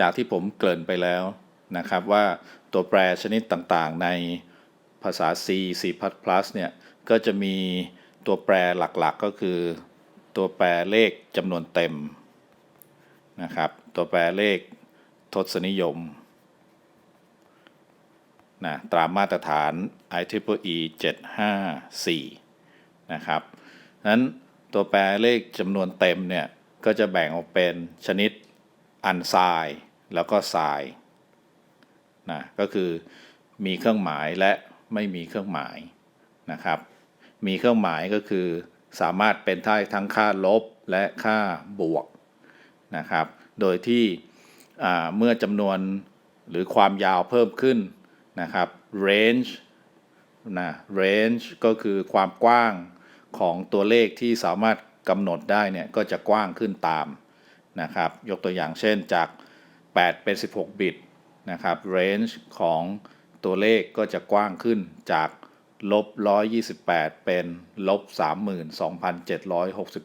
จากที่ผมเกริ่นไปแล้วนะครับว่าตัวแปรชนิดต่างๆ ในภาษา C C++ เนี่ยก็จะมีตัวแปรหลักๆก็คือ ตัวแปรเลขจำนวนเต็มนะครับตัวแปรเลขทศนิยมนะตามมาตรฐาน IEEE 754 นะครับนั้นตัวแปรเลขจำนวนเต็มเนี่ย ก็จะแบ่งออกเป็นชนิดอันไซน์ แล้วก็ไซน์นะก็คือมีเครื่องหมายและไม่มีเครื่องหมายนะครับ มีเครื่องหมายก็คือสามารถเป็นได้ทั้งค่าลบและค่าบวกนะครับ โดยที่เมื่อจำนวนหรือความยาวเพิ่มขึ้นนะครับ range นะ range ก็คือความกว้างของตัวเลขที่สามารถกำหนดได้เนี่ยก็จะกว้างขึ้นตามนะครับ ยกตัวอย่างเช่นจาก 8 เป็น 16 บิตนะครับ range ของตัวเลขก็จะกว้างขึ้นจากลบ 128 เป็นลบ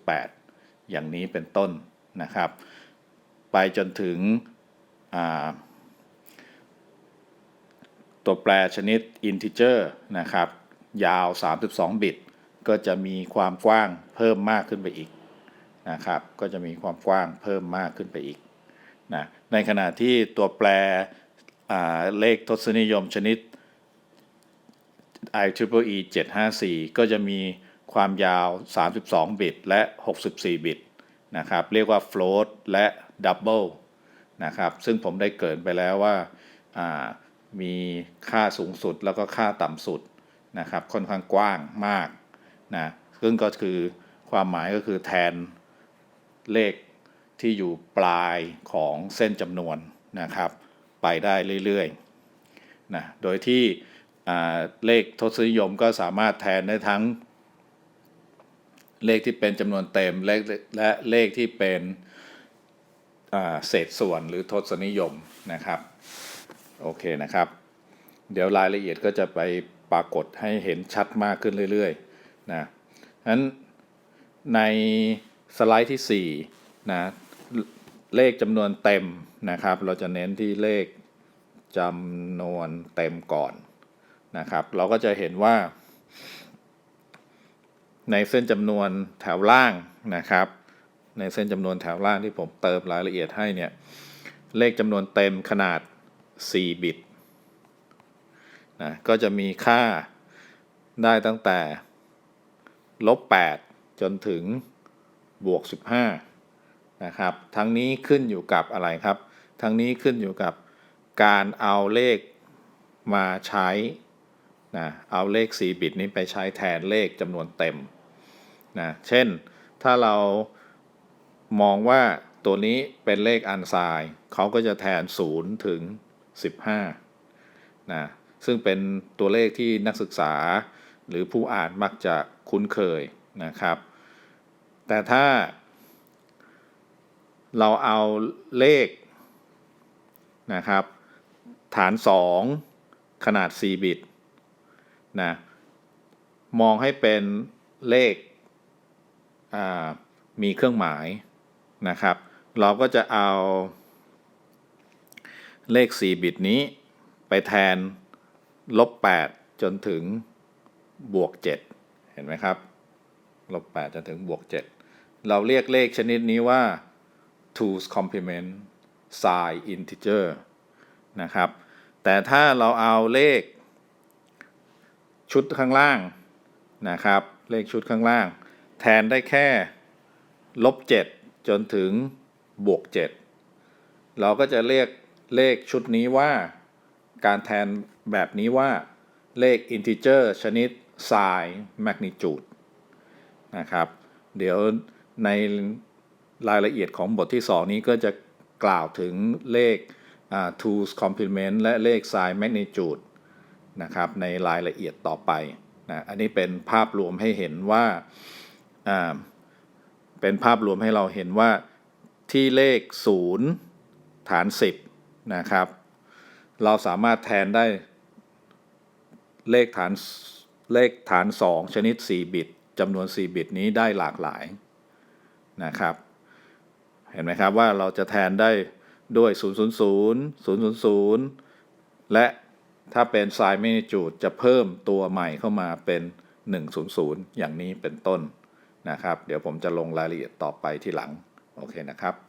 32,768 อย่างนี้เป็นต้นนะครับ ไปจนถึงตัวแปรชนิด integer นะครับ ยาว 32 บิต ก็จะมีความกว้างเพิ่มมากขึ้นไปอีกนะครับ ก็จะมีความกว้างเพิ่มมากขึ้นไปอีก นะในขณะที่ตัวแปรเลขทศนิยมชนิด IEEE 754 ก็จะมีความยาว 32 บิต และ 64 บิตนะครับ เรียกว่า float และ double นะครับ ซึ่งผมได้เกินไปแล้วว่าอ่ามีค่าสูงสุดแล้วก็ค่าต่ำสุดนะครับ ค่อนข้างกว้างมากนะ ซึ่งก็คือความหมายก็คือแทนเลข ที่อยู่ปลายของเส้นจำนวนนะครับ ไปได้เรื่อยๆนะโดยที่เลขทศนิยมก็สามารถแทนได้ทั้ง เลขที่เป็นจำนวนเต็มเลขและเลขที่เป็นเศษส่วนหรือทศนิยมนะครับ โอเคนะครับ เดี๋ยวรายละเอียดก็จะไปปรากฏให้เห็นชัดมากขึ้นเรื่อยๆนะนั้นในสไลด์ที่4นะ เลขจำนวนเต็มนะครับ เราจะเน้นที่เลขจำนวนเต็มก่อนนะครับ เราก็จะเห็นว่า ในเส้นจำนวนแถวล่างนะครับ ในเส้นจำนวนแถวล่างที่ผมเติมรายละเอียดให้เนี่ยเลขจำนวนเต็มขนาด 4 บิตนะก็จะมีค่าได้ตั้งแต่ลบ 8 จนถึงบวก 15 นะครับ ทั้งนี้ขึ้นอยู่กับอะไรครับ ทั้งนี้ขึ้นอยู่กับการเอาเลขมาใช้นะเอาเลข 4 บิตนี้ไปใช้แทนเลขจำนวนเต็มนะเช่นถ้าเรามองว่าตัวนี้เป็นเลขอันไซน์เขาก็จะแทน 0 ถึง 15นะซึ่งเป็นตัวเลขที่นักศึกษาหรือผู้อ่านมักจะคุ้นเคยนะครับ แต่ถ้า เราเอาเลขนะครับ ฐาน 2 ขนาด 4 บิตนะมองให้เป็นเลขมีเครื่องหมายนะครับ เราก็จะเอาเลข 4 บิตนี้ไปแทนลบ 8 จนถึงบวก 7 เห็นไหมครับลบ 8 จนถึงบวก 7 เราเรียกเลขชนิดนี้ว่า two's complement sign integer นะครับ แต่ถ้าเราเอาเลขชุดข้างล่างนะครับ เลขชุดข้างล่าง แทนได้แค่ลบ 7 จนถึงบวก 7 เราก็จะเรียกเลขชุดนี้ว่า การแทนแบบนี้ว่าเลข integer ชนิด sign magnitude นะครับ เดี๋ยวใน รายละเอียดของบทที่ 2 นี้ก็จะกล่าวถึงเลข two's complement และเลข sign magnitude นะครับในรายละเอียดต่อไปนะอันนี้เป็นภาพรวมให้เห็นว่าเป็นภาพรวมให้เราเห็นว่าที่เลข 0 ฐาน 10 นะครับ เราสามารถแทนได้เลขฐานเลขฐาน 2 ชนิด 4 บิตจำนวน 4 บิตนี้ได้หลากหลายนะครับ เห็นไหมครับว่าเราจะแทนได้ด้วย 000 000 และถ้าเป็น sign magnitude จะเพิ่มตัวใหม่เข้ามาเป็น 100 อย่างนี้เป็นต้นนะครับ เดี๋ยวผมจะลงรายละเอียดต่อไปที่หลัง โอเคนะครับ